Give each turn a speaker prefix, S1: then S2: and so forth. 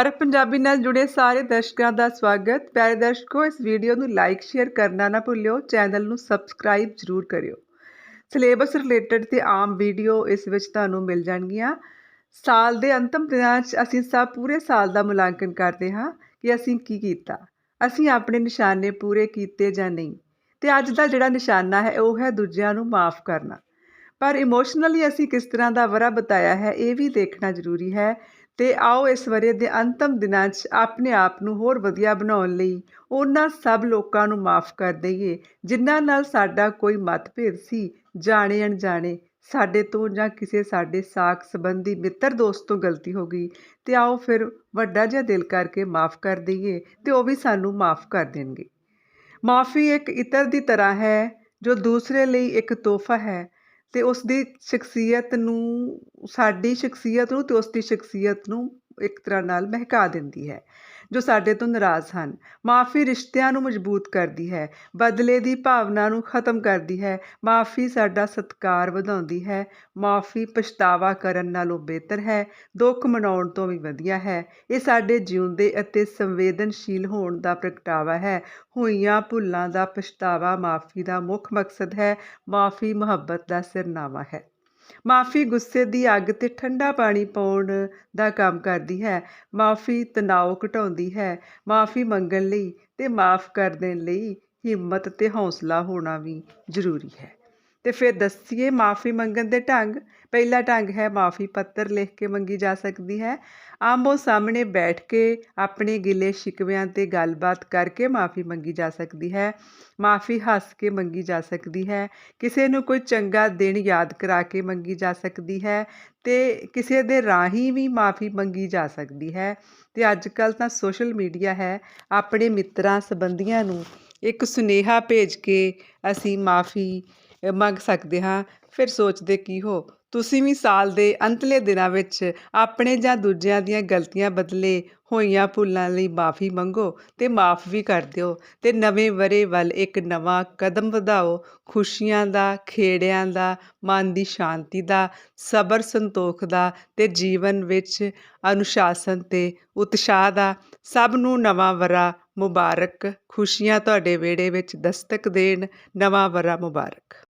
S1: ਹਰ ਪੰਜਾਬੀ ਨਾਲ ਜੁੜੇ ਸਾਰੇ ਦਰਸ਼ਕਾਂ ਦਾ ਸਵਾਗਤ। ਪਿਆਰੇ ਦਰਸ਼ਕੋ, ਇਸ ਵੀਡੀਓ ਨੂੰ ਲਾਈਕ ਸ਼ੇਅਰ ਕਰਨਾ ਨਾ ਭੁੱਲਿਓ। ਚੈਨਲ ਨੂੰ ਸਬਸਕ੍ਰਾਈਬ ਜ਼ਰੂਰ ਕਰਿਓ। ਸਿਲੇਬਸ ਰਿਲੇਟਡ ਤੇ ਆਮ ਵੀਡੀਓ ਇਸ ਵਿੱਚ ਤੁਹਾਨੂੰ ਮਿਲ ਜਾਣਗੀਆਂ। ਸਾਲ ਦੇ ਅੰਤਮ ਦਿਨਾਂ 'ਚ ਅਸੀਂ ਸਭ ਪੂਰੇ ਸਾਲ ਦਾ ਮੁਲਾਂਕਣ ਕਰਦੇ ਹਾਂ ਕਿ ਅਸੀਂ ਕੀ ਕੀਤਾ। ਅਸੀਂ ਆਪਣੇ ਨਿਸ਼ਾਨੇ ਪੂਰੇ ਕੀਤੇ ਜਾਂ ਨਹੀਂ? ਤੇ ਅੱਜ ਦਾ ਜਿਹੜਾ ਨਿਸ਼ਾਨਾ ਹੈ, ਉਹ ਹੈ ਦੂਜਿਆਂ ਨੂੰ ਮਾਫ ਕਰਨਾ। ਪਰ ਇਮੋਸ਼ਨਲੀ ਅਸੀਂ ਕਿਸ ਤਰ੍ਹਾਂ ਦਾ ਵਰਾ ਬਤਾਇਆ ਹੈ, ਇਹ ਵੀ ਦੇਖਣਾ ਜ਼ਰੂਰੀ ਹੈ ਤੇ ਆਓ ਇਸ ਵਰੇ ਦੇ ਅੰਤਮ ਦਿਨਾਂ 'ਚ ਆਪਣੇ ਆਪ ਨੂੰ ਹੋਰ ਵਧੀਆ ਬਣਾਉਣ ਲਈ ਉਹਨਾਂ ਸਭ ਲੋਕਾਂ ਨੂੰ ਮਾਫ ਕਰ ਦਈਏ, ਜਿਨ੍ਹਾਂ ਨਾਲ ਸਾਡਾ ਕੋਈ ਮਤਭੇਦ ਸੀ, ਜਾਣੇ ਅਣਜਾਣੇ, ਸਾਡੇ ਤੋਂ ਜਾਂ ਕਿਸੇ ਸਾਡੇ ਸਾਕ ਸੰਬੰਧੀ ਮਿੱਤਰ ਦੋਸਤ ਤੋਂ ਗਲਤੀ ਹੋ ਗਈ, ਤੇ ਆਓ ਫਿਰ ਵੱਡਾ ਜਿਹਾ ਦਿਲ ਕਰਕੇ ਮਾਫ ਕਰ ਦਈਏ ਤੇ ਉਹ ਵੀ ਸਾਨੂੰ ਮਾਫ ਕਰ ਦੇਣਗੇ। ਮਾਫੀ ਇੱਕ ਇਤਰ ਦੀ ਤਰ੍ਹਾਂ ਹੈ, ਜੋ ਦੂਸਰੇ ਲਈ ਇੱਕ ਤੋਹਫਾ ਹੈ ਅਤੇ ਉਸ ਦੀ ਸ਼ਖਸੀਅਤ ਨੂੰ ਸਾਡੀ ਸ਼ਖਸੀਅਤ ਨੂੰ ਅਤੇ ਉਸ ਦੀ ਸ਼ਖਸੀਅਤ ਨੂੰ ਇੱਕ ਤਰ੍ਹਾਂ ਨਾਲ ਮਹਿਕਾ ਦਿੰਦੀ ਹੈ, ਜੋ ਸਾਡੇ ਤੋਂ ਨਾਰਾਜ਼ ਹਨ। ਮਾਫੀ ਰਿਸ਼ਤਿਆਂ ਨੂੰ ਮਜ਼ਬੂਤ ਕਰਦੀ ਹੈ, ਬਦਲੇ ਦੀ ਭਾਵਨਾ ਨੂੰ ਖਤਮ ਕਰਦੀ ਹੈ। ਮਾਫੀ ਸਾਡਾ ਸਤਿਕਾਰ ਵਧਾਉਂਦੀ ਹੈ, ਮਾਫੀ ਪਛਤਾਵਾ ਕਰਨ ਨਾਲੋਂ ਬਿਹਤਰ ਹੈ, ਦੁੱਖ ਮਨਾਉਣ ਤੋਂ ਵੀ ਵਧੀਆ ਹੈ। ਇਹ ਸਾਡੇ ਜਿਉਂਦੇ ਅਤੇ ਸੰਵੇਦਨਸ਼ੀਲ ਹੋਣ ਦਾ ਪ੍ਰਗਟਾਵਾ ਹੈ। ਹੋਈਆਂ ਭੁੱਲਾਂ ਦਾ ਪਛਤਾਵਾ ਮਾਫੀ ਦਾ ਮੁੱਖ ਮਕਸਦ ਹੈ, ਮਾਫੀ ਮੁਹੱਬਤ ਦਾ ਸਿਰਨਾਵਾ ਹੈ। ਮਾਫੀ ਗੁੱਸੇ ਦੀ ਅੱਗ ਤੇ ਠੰਡਾ ਪਾਣੀ ਪਾਉਣ ਦਾ ਕੰਮ ਕਰਦੀ ਹੈ। ਮਾਫੀ ਤਣਾਅ ਘਟਾਉਂਦੀ ਹੈ। ਮਾਫੀ ਮੰਗਣ ਲਈ ਤੇ ਮਾਫ ਕਰ ਦੇਣ ਲਈ ਹਿੰਮਤ ਤੇ ਹੌਸਲਾ ਹੋਣਾ ਵੀ ਜ਼ਰੂਰੀ ਹੈ। ਤੇ ਫਿਰ ਦੱਸੀਏ ਮਾਫੀ ਮੰਗਣ ਦੇ ਢੰਗ। ਪਹਿਲਾ ਢੰਗ ਹੈ ਮਾਫੀ ਪੱਤਰ ਲਿਖ ਕੇ ਮੰਗੀ ਜਾ ਸਕਦੀ ਹੈ। ਆਮੋ ਸਾਹਮਣੇ ਬੈਠ ਕੇ ਆਪਣੇ ਗਿਲੇ ਸ਼ਿਕਵਿਆਂ ਤੇ ਗੱਲਬਾਤ ਕਰਕੇ ਮਾਫੀ ਮੰਗੀ ਜਾ ਸਕਦੀ ਹੈ। ਮਾਫੀ ਹੱਸ ਕੇ ਮੰਗੀ ਜਾ ਸਕਦੀ ਹੈ। ਕਿਸੇ ਨੂੰ ਕੋਈ ਚੰਗਾ ਦਿਨ ਯਾਦ ਕਰਾ ਕੇ ਮੰਗੀ ਜਾ ਸਕਦੀ ਹੈ ਤੇ ਕਿਸੇ ਦੇ ਰਾਹੀਂ ਵੀ ਮਾਫੀ ਮੰਗੀ ਜਾ ਸਕਦੀ ਹੈ। ਤੇ ਅੱਜ ਕੱਲ ਤਾਂ ਸੋਸ਼ਲ ਮੀਡੀਆ ਹੈ। ਆਪਣੇ ਮਿੱਤਰਾਂ, ਸੰਬੰਧੀਆਂ ਨੂੰ ਇੱਕ ਸੁਨੇਹਾ ਭੇਜ ਕੇ ਅਸੀਂ ਮਾਫੀ ਮੰਗ ਸਕਦੇ ਹਾਂ। ਫਿਰ ਸੋਚਦੇ ਕੀ ਹੋ? ਤੁਸੀਂ ਵੀ ਸਾਲ ਦੇ ਅੰਤਲੇ ਦਿਨਾਂ ਵਿੱਚ ਆਪਣੇ ਜਾਂ ਦੂਜਿਆਂ ਦੀਆਂ ਗਲਤੀਆਂ ਬਦਲੇ ਹੋਈਆਂ ਭੁੱਲਾਂ ਲਈ ਮਾਫੀ ਮੰਗੋ ਤੇ ਮਾਫ ਵੀ ਕਰ ਦਿਓ ਤੇ ਨਵੇਂ ਵਰੇ ਵੱਲ ਇੱਕ ਨਵਾਂ ਕਦਮ ਵਧਾਓ। ਖੁਸ਼ੀਆਂ ਦਾ, ਖੇੜਿਆਂ ਦਾ, ਮਨ ਦੀ ਸ਼ਾਂਤੀ ਦਾ, ਸਬਰ ਸੰਤੋਖ ਦਾ ਤੇ ਜੀਵਨ ਵਿੱਚ ਅਨੁਸ਼ਾਸਨ ਤੇ ਉਤਸ਼ਾਹ ਦਾ। ਸਭ ਨੂੰ ਨਵਾਂ ਵਰਾ ਮੁਬਾਰਕ। ਖੁਸ਼ੀਆਂ ਤੁਹਾਡੇ ਵਿਹੜੇ ਵਿੱਚ ਦਸਤਕ ਦੇਣ। ਨਵਾਂ ਵਰਾ ਮੁਬਾਰਕ।